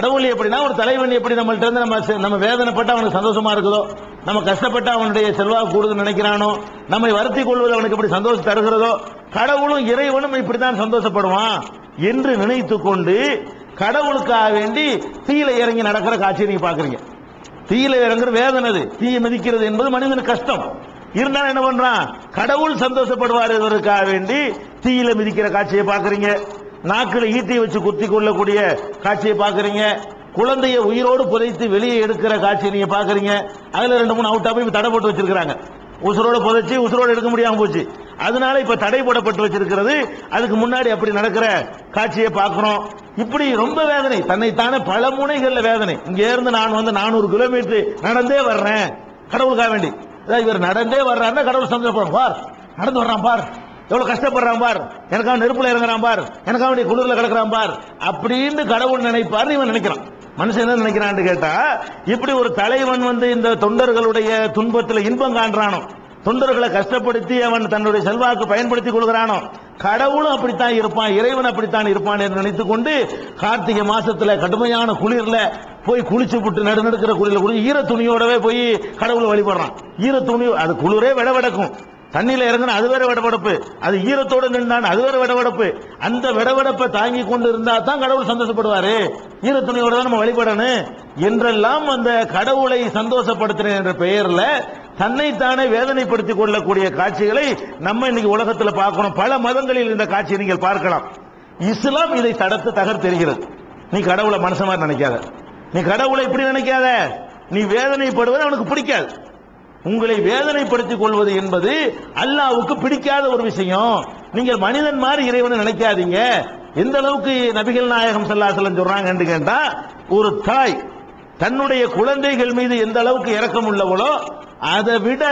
கடவுள் எப்படின்னா ஒரு தலைவன் எப்படி நம்மள்ட்ட இருந்து நம்ம நம்ம வேதனைப்பட்டு அவனுக்கு சந்தோஷமா இருக்குதோ நம்ம கஷ்டப்பட்டு அவனுடைய செல்வாக்கு கூடுதல் நினைக்கிறானோ நம்மை வருத்தி கொள்வது அவனுக்கு எப்படி சந்தோஷம் தருகிறதோ கடவுளும் இறைவனும் இப்படித்தான் சந்தோஷப்படுவான் என்று நினைத்து கொண்டு கடவுளுக்காக வேண்டி தீயில இறங்கி நடக்கிற காட்சியை நீங்க பாக்குறீங்க தீயில இறங்குற வேதனை அது. தீயை மிதிக்கிறது என்பது மனிதனுக்கு கஷ்டம். இருந்தாலும் என்ன பண்றான்? கடவுள் சந்தோஷப்படுவார் என்பதற்காக வேண்டி தீயில மிதிக்கிற காட்சியை பாக்குறீங்க நாக்கில் ஈட்டி வச்சு குத்தி கொள்ளக்கூடிய காட்சியை பார்க்குறீங்க. குழந்தைய உயிரோடு புதைத்து வெளியே எடுக்கிற காட்சியை நீங்க பாக்குறீங்க அதுல ரெண்டு மூணு அவுட்டா போய் தடை போட்டு வச்சிருக்காங்க உசுரோட புதைச்சி உசுரோடு எடுக்க முடியாம போச்சு. அதனால இப்ப தடை போடப்பட்டு வச்சிருக்கிறது. அதுக்கு முன்னாடி அப்படி நடக்கிற காட்சியை பார்க்கிறோம். இப்படி ரொம்ப வேதனை. தன்னைத்தானே பல முனைகள்ல வேதனை. இங்க இருந்து நான் வந்து நானூறு கிலோமீட்டர் நடந்தே வர்றேன். கடவுளுக்காக வேண்டி. இவர் நடந்தே வர்றாருன்னா கடவுள் சந்தோஷப்படுறோம் பார் நடந்து வர்றான் பார். எவ்வளவு கஷ்டப்படுறான் பார். எனக்காக நெருப்புல இறங்குறான் பார். எனக்காக வேண்டிய குளிர்ல கிடக்குறான் பார். அப்படின்னு கடவுள் நினைப்பார் இவன் நினைக்கிறான். மனுஷன் என்ன நினைக்கிறான்னு கேட்டா இப்படி ஒரு தலைவன் வந்து இந்த தொண்டர்களுடைய துன்பத்தில் இன்பம் காண்றானோ தொண்டர்களை கஷ்டப்படுத்தி அவன் தன்னுடைய செல்வாக்கு பயன்படுத்தி கொள்கிறானோ கடவுளும் அப்படித்தான் இருப்பான் இறைவன் அப்படித்தான் இருப்பான் என்று நினைத்துக் கொண்டு கார்த்திகை மாசத்துல கடுமையான குளிர்ல போய் குளிச்சு விட்டு நடுநடுக்கிற குளிர்ல குளிர் ஈர துணியோடவே போய் கடவுளை வழிபடுறான். ஈர துணி அது குளிரே விடவெடக்கும் தண்ணியில் இறங்கினா அது வேற விடவடப்பு. அது ஈரத்தோடு நின்றான் அது வேற விடவடப்பு. அந்த விடவடப்பை தாங்கி கொண்டு இருந்தா தான் கடவுள் சந்தோஷப்படுவாரு. ஈரத்துணையோடு தான் நம்ம வழிபடணும். என்றெல்லாம் அந்த கடவுளை சந்தோஷப்படுத்துறேன் என்ற பெயரில் தன்னைத்தானே வேதனைப்படுத்திக் கொள்ளக்கூடிய காட்சிகளை நம்ம இன்னைக்கு உலகத்தில் பார்க்கணும். பல மதங்களில் இந்த காட்சியை நீங்கள் பார்க்கலாம். இஸ்லாம் இதை தடுத்து தகர்த்தெறிகிறது நீ கடவுளை மனுஷன் மாதிரி நினைக்காத. நீ கடவுளை இப்படி நினைக்காத. நீ வேதனைப்படுவது அவனுக்கு பிடிக்காது. உங்களை வேதனைப்படுத்திக் கொள்வது என்பது அல்லாவுக்கு பிடிக்காத ஒரு விஷயம். நீங்கள் மனிதன் மாதிரி இறைவனை நினைக்காதீங்க. எந்த அளவுக்கு நபிகள் நாயகம் ஸல்லல்லாஹு சொல்றாங்கன்னு கேட்டா ஒரு தாய் தன்னுடைய குழந்தைகள் மீது எந்த அளவுக்கு இறக்கம் உள்ளவளோ அதை விட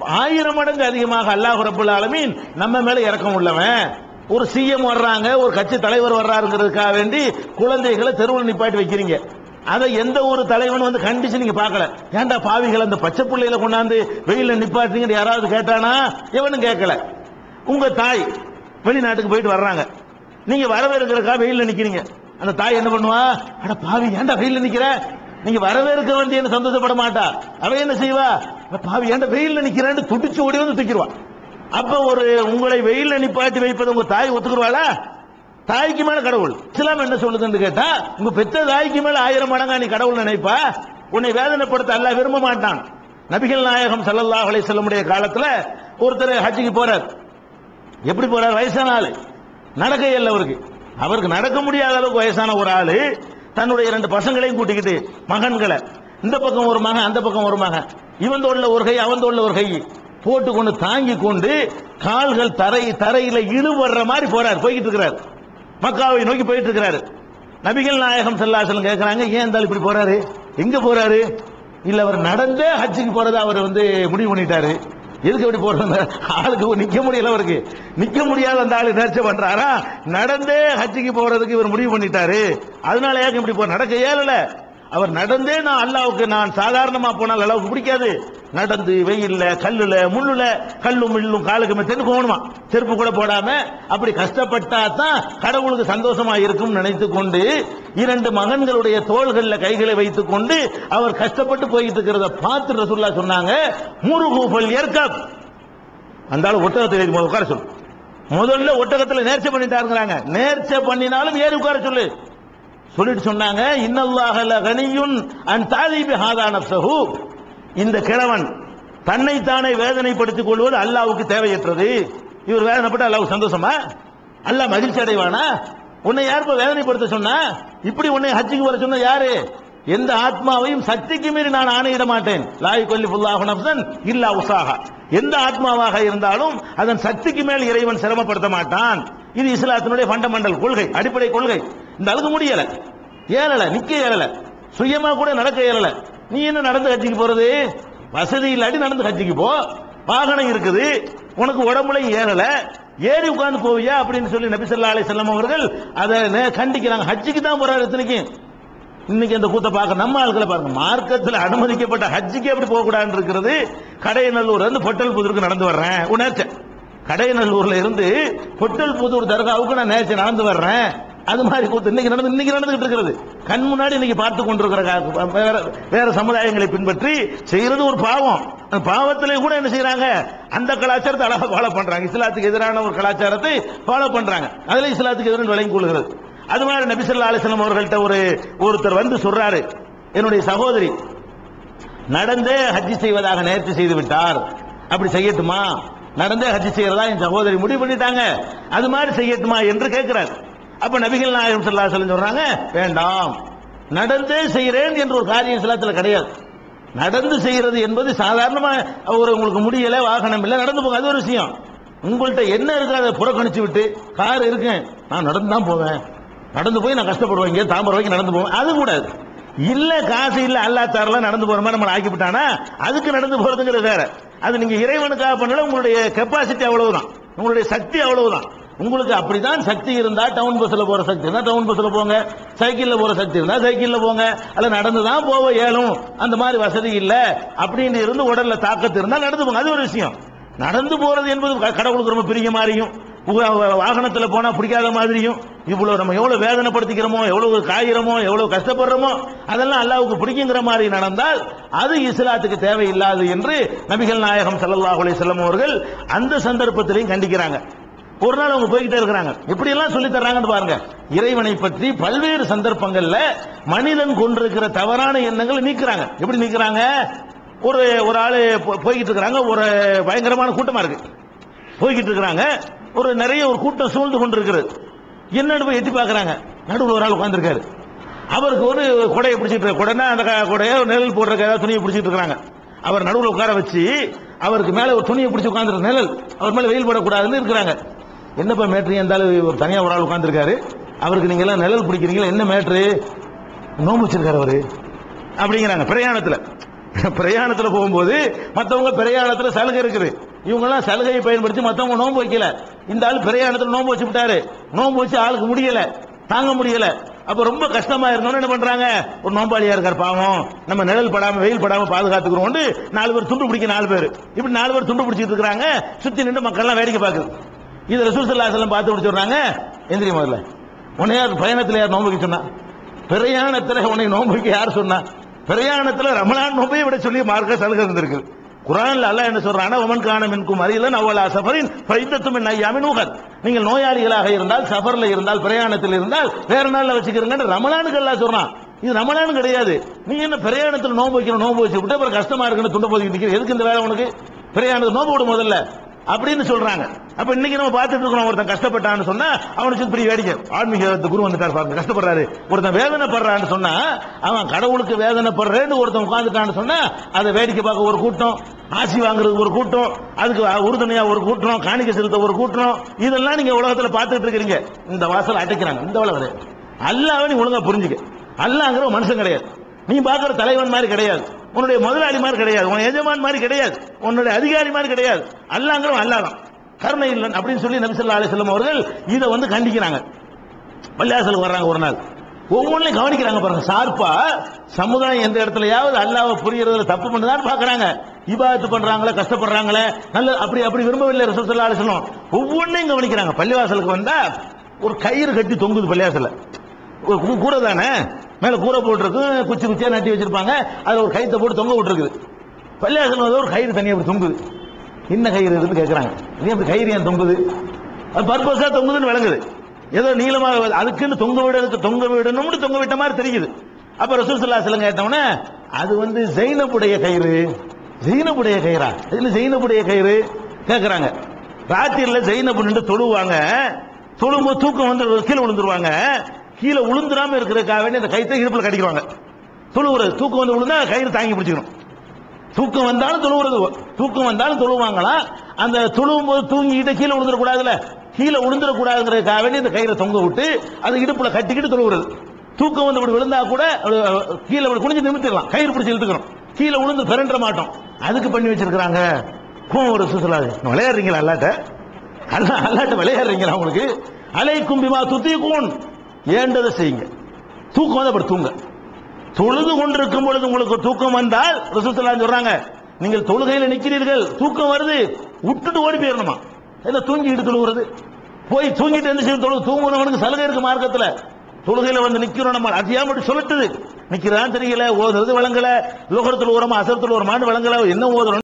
ஆயிரம் மடங்கு அதிகமாக அல்லாஹ் ரப்பல் ஆலமீன் நம்ம மேல இறக்கம் உள்ளவன். ஒரு சிஎம் வர்றாங்க ஒரு கட்சி தலைவர் வர்றாருங்கிறதுக்காக வேண்டி குழந்தைகளை தெருவில் நிப்பாட்டி வைக்கிறீங்க. அதை எந்த ஒரு தலைவனும் வந்து கண்டிச்சு நீங்க பார்க்கல. ஏன்டா பாவிகள் அந்த பச்சை பிள்ளையில கொண்டாந்து வெயில நிப்பாட்டுறீங்க யாராவது கேட்டானா? எவனும் கேட்கல. உங்க தாய் வெளிநாட்டுக்கு போயிட்டு வர்றாங்க. நீங்க வரவேற்கிறக்கா வெயில நிக்கிறீங்க. அந்த தாய் என்ன பண்ணுவா? அட பாவி ஏன்டா வெயில நிக்கிற? நீங்க வரவேற்க வேண்டிய என்ன சந்தோஷப்பட மாட்டா. அவ என்ன செய்வா? பாவி ஏன்டா வெயில நிக்கிறேன்னு துடிச்சு ஓடி வந்து தூக்கிடுவா. அப்ப ஒரு உங்களை வெயில்ல நிப்பாட்டி வைப்பது உங்க தாய் ஒத்துக்குருவாளா தாய்க்கு மேல கடவுள். இஸ்லாம் என்ன சொல்லுதுன்னு கேட்டா உங்க பெத்த தாய்க்கு மேல ஆயிரம் மடங்கா நீ கடவுள் நினைப்பா? உன்னை வேதனைப்படுத்த அல்ல விரும்ப மாட்டான். நபிகள் நாயகம் சல்லல்லாஹ் அலை செல்லமுடைய காலத்துல ஒருத்தர் ஹஜ்ஜுக்கு போறார். எப்படி போறார்? வயசான ஆளு. நடக்க இல்லை அவருக்கு. அவருக்கு நடக்க முடியாத அளவுக்கு வயசான ஒரு ஆளு. தன்னுடைய இரண்டு பசங்களையும் கூட்டிக்கிட்டு மகன்களை. இந்த பக்கம் ஒரு மகன் அந்த பக்கம் ஒரு மகன். இவன் தோல்ல ஒரு கை அவன் தோல்ல ஒரு கை. போட்டு கொண்டு தாங்கி கொண்டு கால்கள் தரை தரையில இழுபடுற மாதிரி போறார். போய்கிட்டு இருக்கிறார். மக்காவை நோக்கி போயிட்டு இருக்கிறாரு நபிகள் நாயகம் செல்லாசலம் கேட்கிறாங்க ஏன் இருந்தாலும் இப்படி போறாரு? எங்க போறாரு? இல்ல அவர் நடந்தே ஹஜ்ஜுக்கு போறதா அவர் வந்து முடிவு பண்ணிட்டாரு. எதுக்கு இப்படி போறாங்க ஆளுக்கு நிக்க முடியல அவருக்கு. நிக்க முடியாத அந்த ஆளு நேர்ச்சி பண்றாரா? நடந்தே ஹஜ்ஜுக்கு போறதுக்கு இவர் முடிவு பண்ணிட்டாரு. அதனால ஏன் இப்படி போ நடக்க ஏழல அவர் நடந்தே நான் அல்லாவுக்கு நான் சாதாரணமா போனால் அளவுக்கு பிடிக்காது. நடந்து வெயில்ல கல்லுல முள்ளுல கல்லும் முள்ளும் காலுக்கு மெத்தன்னு போகணுமா? செருப்பு கூட போடாம அப்படி கஷ்டப்பட்டா தான் கடவுளுக்கு சந்தோஷமா இருக்கும் நினைத்து கொண்டு இரண்டு மகன்களுடைய தோள்களில் கைகளை வைத்துக் கொண்டு அவர் கஷ்டப்பட்டு போயிட்டு இருக்கிறத பார்த்து ரசுல்லா சொன்னாங்க முருகூபல் ஏற்காப் அந்த ஆளு ஒட்டகத்தை உட்கார சொல்லு. முதல்ல ஒட்டகத்தில் நேர்ச்சை பண்ணிட்டாருங்கிறாங்க நேர்ச்சை பண்ணினாலும் ஏறி உட்கார சொல்லு. சொல்லிட்டு சொன்னாங்க இன்னல்லாக லகனியுன் அன் தாலிபி ஹாதா நஃப்ஸஹு. இந்த கிழவன் தன்னைத்தானே வேதனைப்படுத்திக் கொள்வது அல்லாவுக்கு தேவையற்றது. இவர் வேதனைப்பட்டு அல்லாவுக்கு சந்தோஷமா? அல்லாஹ் மகிழ்ச்சி அடைவானா? உன்னை யார் இப்ப வேதனைப்படுத்த சொன்னா? இப்படி உன்னை ஹஜ்ஜிக்கு வர சொன்ன யாரு? எந்த ஆத்மாவையும் சக்திக்கு மீறி நான் ஆணையிட மாட்டேன். லாய் கொல்லி புல்லாக நப்சன் இல்லா உசாஹா எந்த ஆத்மாவாக இருந்தாலும் அதன் சக்திக்கு மேல் இறைவன் சிரமப்படுத்த மாட்டான். இது இஸ்லாத்தினுடைய ஃபண்டமெண்டல் கொள்கை அடிப்படை கொள்கை. இந்த அளவுக்கு முடியல. ஏறல நிக்க ஏறல. சுயமா கூட நடக்க ஏறல. நீ என்ன நடந்து ஹஜ்ஜிக்கு போறது? வசதி இல்லாட்டி நடந்து ஹஜ்ஜிக்கு போ. வாகனம் இருக்குது. உனக்கு உடம்புலையும் ஏறல. ஏறி உட்கார்ந்து போவியா அப்படின்னு சொல்லி நபிசல்லா அலி செல்லம் அவர்கள் அதை நே- கண்டிக்கிறாங்க. ஹஜ்ஜிக்கு தான் போறாரு இத்தனைக்கும் இன்னைக்கு அந்த கூத்த பார்க்க நம்ம ஆட்களை பாருங்க. மார்க்கத்தில் அனுமதிக்கப்பட்ட ஹஜ்ஜிக்கு எப்படி போக கூடாதுன்னு இருக்கிறது. கடையநல்லூர் இருந்து பொட்டல் புதூருக்கு நடந்து வர்றேன். உணர்ச்சேன் கடையநல்லூர்ல இருந்து பொட்டல் புதூர் தர்காவுக்கு நான் நேற்று நடந்து வர்றேன். அது மாதிரி கூத்து இன்னைக்கு நடந்து இன்னைக்கு நடந்துகிட்டு இருக்கிறது. கண் முன்னாடி இன்னைக்கு பார்த்து கொண்டிருக்கிற வேற வேற சமுதாயங்களை பின்பற்றி செய்யறது ஒரு பாவம். அந்த பாவத்திலே கூட என்ன செய்யறாங்க அந்த கலாச்சாரத்தை அழகாக ஃபாலோ பண்றாங்க. இஸ்லாத்துக்கு எதிரான ஒரு கலாச்சாரத்தை ஃபாலோ பண்றாங்க. அதுல இஸ்லாத்துக்கு எதிரான விளங்கி கொள்கிறது. அது மாதிரி நபிசல்லா அலிஸ்லாம் அவர்கள்ட்ட ஒரு ஒருத்தர் வந்து சொல்றாரு. என்னுடைய சகோதரி நடந்தே ஹஜ்ஜி செய்வதாக நேர்த்தி செய்து விட்டார். அப்படி செய்யட்டுமா? நடந்தே ஹஜ்ஜி செய்யறதா என் சகோதரி முடிவு பண்ணிட்டாங்க. அது மாதிரி செய்யட்டுமா என்று கேட்கிறார். அப்ப நபிகள் நாயகம் சல்லா சொல்லி சொல்றாங்க வேண்டாம். நடந்தே செய்கிறேன் என்ற ஒரு காரியம் சிலத்தில் கிடையாது. நடந்து செய்கிறது என்பது சாதாரணமாக ஒரு உங்களுக்கு முடியலை வாகனம் இல்லை நடந்து போக அது ஒரு விஷயம். உங்கள்கிட்ட என்ன இருக்கோ அதை புறக்கணிச்சு விட்டு கார் இருக்கேன் நான் நடந்து தான் போவேன். நடந்து போய் நான் கஷ்டப்படுவேன் இங்கே தாம்பரம் வரைக்கும் நடந்து போவேன். அது கூடாது இல்லை காசு இல்லை அல்லா தாரெல்லாம் நடந்து போகிற மாதிரி நம்மளை ஆக்கிவிட்டானா அதுக்கு நடந்து போகிறதுங்கிறது வேற. அது நீங்கள் இறைவனுக்காக பண்ணல உங்களுடைய கெப்பாசிட்டி அவ்வளவுதான். உங்களுடைய சக்தி அவ்வளவுதான். உங்களுக்கு அப்படிதான் சக்தி இருந்தா டவுன் பஸ்ல போற சக்தி இருந்தா டவுன் பஸ்ல போங்க. சைக்கிள்ல போற சக்தி இருந்தா சைக்கிள்ல போங்க. அல்ல நடந்து தான் போக இயலும். அந்த மாதிரி வசதி இல்ல. அப்படின்னு இருந்து உடல்ல தாக்கத்து இருந்தா நடந்து போங்க. அது ஒரு விஷயம். நடந்து போறது என்பது க- கடவுளுக்கு ரொம்ப பிரிய மாதிரியும் வாகனத்தில் போனால் போனா பிடிக்காத மாதிரியும் இவ்வளவு நம்ம எவ்வளவு வேதனைப்படுத்திக்கிறோமோ எவ்வளவு காய்கிறமோ எவ்வளவு கஷ்டப்படுறோமோ அதெல்லாம் அல்லாவுக்கு பிடிக்குங்கிற மாதிரி நடந்தால் அது இஸ்லாத்துக்கு தேவையில்லாது என்று நபிகள் நாயகம் ஸல்லல்லாஹு அலி வஸல்லம் அவர்கள் அந்த சந்தர்ப்பத்திலையும் கண்டிக்கிறாங்க. ஒரு நாள் அவங்க போய்கிட்டே இருக்கிறாங்க. எப்படி எல்லாம் சொல்லி தர்றாங்கன்னு பாருங்க. இறைவனை பற்றி பல்வேறு சந்தர்ப்பங்கள்ல மனிதன் கொண்டிருக்கிற தவறான எண்ணங்களை நீக்கிறாங்க. எப்படி நீக்கிறாங்க? ஒரு ஒரு ஆள் போ- போய்கிட்டு இருக்கிறாங்க. ஒரு பயங்கரமான கூட்டமா இருக்கு. போய்கிட்டு இருக்கிறாங்க. ஒரு நிறைய ஒரு கூட்டம் சூழ்ந்து கொண்டிருக்கிறது. என்னன்னு போய் எட்டி பார்க்கறாங்க. நடுவில் ஒரு ஆள் உட்காந்துருக்காரு அவருக்கு ஒரு கொடையை பிடிச்சிட்டு இருக்க கொடைனா அந்த க- கொடையை நிழல் போடுறதுக்கு ஏதாவது துணியை பிடிச்சிட்டு இருக்கிறாங்க. அவர் நடுவில் உட்கார வச்சு அவருக்கு மேலே ஒரு துணியை பிடிச்சி உட்காந்துருக்க நிழல். அவர் மேலே வெயில் படக்கூடாதுன்னு இருக்கிறாங்க. என்னப்பா மேட்ரு? இருந்தாலும் ஒரு தனியாக ஒரு ஆள் உட்காந்துருக்காரு அவருக்கு நீங்கள் எல்லாம் நிழல் பிடிக்கிறீங்களா? என்ன மேட்ரு? நோம்பு வச்சிருக்காரு அவரு. அப்படிங்கிறாங்க. பிரயாணத்தில். பிரயாணத்தில் போகும்போது மற்றவங்க பிரயாணத்தில் சலுகை இருக்குது. இவங்கெல்லாம் சலுகையை பயன்படுத்தி மற்றவங்க நோன்பு வைக்கல. இந்த ஆள் பிரயாணத்தில் நோன்பு வச்சு விட்டாரு. நோன்பு வச்சு ஆளுக்கு முடியல. தாங்க முடியல. அப்ப ரொம்ப கஷ்டமா இருந்தோம்னு என்ன பண்றாங்க? ஒரு நோம்பாளியா இருக்கார் பாவம். நம்ம நிழல் படாம வெயில் படாம பாதுகாத்துக்கிறோம் நாலு பேர் துண்டு பிடிக்க நாலு பேர். இப்படி நாலு பேர் துண்டு பிடிச்சிட்டு இருக்காங்க சுத்தி நின்று மக்கள் எல்லாம் வேடிக்கை பார்க்குது. இது ரசூல் ஸல்லல்லாஹு அலைஹி வஸல்லம் பார்த்து எந்திரி முதல்ல. உன்னை யார் பயணத்தில் யார் நோன்பு சொன்னா? பிரயாணத்தில் உன்னை நோன்பு யார் சொன்னா? பிரயாணத்தில் ரமலான் நோன்பை விட சொல்லி மார்க்க சலுகை இருந்திருக்கு குரான்ல அல்லாஹ் என்ன சொல்றானா? ஒமன் காண மின்கும் அறியலன் அவ்வளா சஃபரின் ஃபைத்தத்தும் என் ஐயாமின் உகர் நீங்கள் நோயாளிகளாக இருந்தால் சஃபர்ல இருந்தால் பிரயாணத்தில் இருந்தால் வேற நாளில் வச்சுக்கிறீங்கன்னு ரமலானுக்கு எல்லாம் சொல்றான். இது ரமலான் கிடையாது. நீ என்ன பிரயாணத்தில் நோன்பு வைக்கணும் நோன்பு வச்சு விட்டு அப்புறம் கஷ்டமா இருக்குன்னு துண்டு போதிக்கிட்டு எதுக்கு இந்த வேலை உனக்கு? பிரயாணத்துக்கு நோன்பு விடும் முதல்ல. அப்படின்னு சொல்றாங்க. அப்ப இன்னைக்கு நம்ம பார்த்துட்டு இருக்கிறோம் ஒருத்தன் கஷ்டப்பட்டான்னு சொன்னா அவனுக்கு பெரிய வேடிக்கை. ஆன்மீக குரு வந்துட்டார் பாருங்க கஷ்டப்படுறாரு. ஒருத்தன் வேதனைப்படுறான்னு சொன்னா அவன் கடவுளுக்கு வேதனைப்படுறேன்னு ஒருத்தன் உட்காந்துட்டான்னு சொன்னா அதை வேடிக்கை பார்க்க ஒரு கூட்டம் ஆசி வாங்குறதுக்கு ஒரு கூட்டம் அதுக்கு உறுதுணையா ஒரு கூட்டம் காணிக்க செலுத்த ஒரு கூட்டம் இதெல்லாம் நீங்க உலகத்துல பார்த்துட்டு இருக்கிறீங்க. இந்த வாசல் அடைக்கிறாங்க இந்த உலகம் அல்லாவே நீ ஒழுங்கா புரிஞ்சுக்க. அல்லாங்கிற மனுஷன் கிடையாது. நீ பாக்குற தலைவன் மாதிரி கிடையாது. உன்னுடைய முதலாளி மாதிரி கிடையாது. உன் எஜமான் மாதிரி கிடையாது. உன்னுடைய அதிகாரி மாதிரி கிடையாது. அல்லாங்கிறவன் அல்லாதான். கருணை இல்லை அப்படின்னு சொல்லி நபிசல்லா ஸல்லல்லாஹு அவர்கள் இதை வந்து கண்டிக்கிறாங்க. பள்ளியாசலுக்கு வர்றாங்க ஒரு நாள். ஒவ்வொன்றையும் கவனிக்கிறாங்க பாருங்க. சார்பா சமுதாயம் எந்த இடத்துலயாவது அல்லாவை புரியறதுல தப்பு பண்ணுதான் பாக்குறாங்க இபாத்து பண்றாங்களே கஷ்டப்படுறாங்களே நல்ல அப்படி அப்படி விரும்பவில்லை ரசூல் ஸல்லல்லாஹு ஒவ்வொன்றையும் கவனிக்கிறாங்க. பள்ளிவாசலுக்கு வந்தா ஒரு கயிறு கட்டி தொங்குது பள்ளிவாசல்ல. ஒரு கூரை தானே? மேல கூரை போட்டிருக்கு குச்சி குச்சியா நட்டி வச்சிருப்பாங்க. அதுல ஒரு கயித்தை போட்டு தொங்க விட்டுருக்குது. பள்ளியாசல் வந்து ஒரு கயிறு தனியா அப்படி தொங்குது. என்ன கயிறு இதுன்னு கேட்கறாங்க இது அப்படி கயிறு ஏன் தொங்குது? அது பர்பஸா தொங்குதுன்னு விளங்குது. ஏதோ நீளமாக அதுக்குன்னு தொங்க விடுறதுக்கு தொங்க விடணும்னு தொங்க விட்ட மாதிரி தெரியுது. அப்ப ரசூல் ஸல்லல்லாஹு அலைஹி கேட்டவனே அது வந்து ஜெயினப்புடைய கயிறு. ஜெயினப்புடைய கயிறா? இதுல ஜெயினப்புடைய கயிறு? கேட்குறாங்க ராத்திரில ஜெயினப்பு நின்று தொழுவாங்க. தொழும்போது தூக்கம் வந்து கீழே விழுந்துருவாங்க. கீழே உளுந்துடாம இருக்கிறதுக்காக வேண்டி அந்த கைத்தை இடுப்பில் கடிக்கிறாங்க தொழுவுறது. தூக்கம் வந்து விழுந்தா கயிறு தாங்கி பிடிச்சிக்கணும். தூக்கம் வந்தாலும் தொழுவுறது. தூக்கம் வந்தாலும் தொழுவாங்களா? அந்த தொழுவும் போது தூங்கிட்டு கீழே விழுந்துடக்கூடாதுல கீழே விழுந்துடக்கூடாதுங்கிறதுக்காக வேண்டி இந்த கயிறை தொங்க விட்டு அது இடுப்பில் கட்டிக்கிட்டு தொழுவுறது. தூக்கம் வந்து இப்படி விழுந்தா கூட கீழே இப்படி குனிஞ்சு நிமித்திடலாம் கயிறு பிடிச்சி இழுத்துக்கணும். கீழே விழுந்து பிறண்ட மாட்டோம். அதுக்கு பண்ணி வச்சிருக்கிறாங்க. கோவம் ஒரு சுசலாது விளையாடுறீங்களா அல்லாட்ட? அல்லா அல்லாட்ட விளையாடுறீங்களா உங்களுக்கு? அலைக்கும் பிமா துத்திக்கூன் ஏண்டதை செய்யுங்க? தூக்கம் வந்து அப்படி தூங்க. தொழுது கொண்டிருக்கும் பொழுது உங்களுக்கு தூக்கம் வந்தால் ரசூலுல்லாஹி சொல்றாங்க நீங்கள் தொழுகையில நிக்கிறீர்கள் தூக்கம் வருது விட்டுட்டு ஓடி போயிடணுமா என்ன தூங்கி இட்டு தொழுகிறது போய் தூங்கிட்டு எந்த செய்யும் தொழு தூங்குறவனுக்கு சலுகை இருக்கு மார்க்கத்துல. தொழுகையில வந்து நிக்கிறோம் நம்ம அதிகாம மட்டும் சொல்லிட்டுது? நிக்கிறான் தெரியல ஓதுறது வழங்கல லோகத்தில் ஓரமா ஒரு ஓரமான்னு வழங்கல என்ன ஓதுறோம்?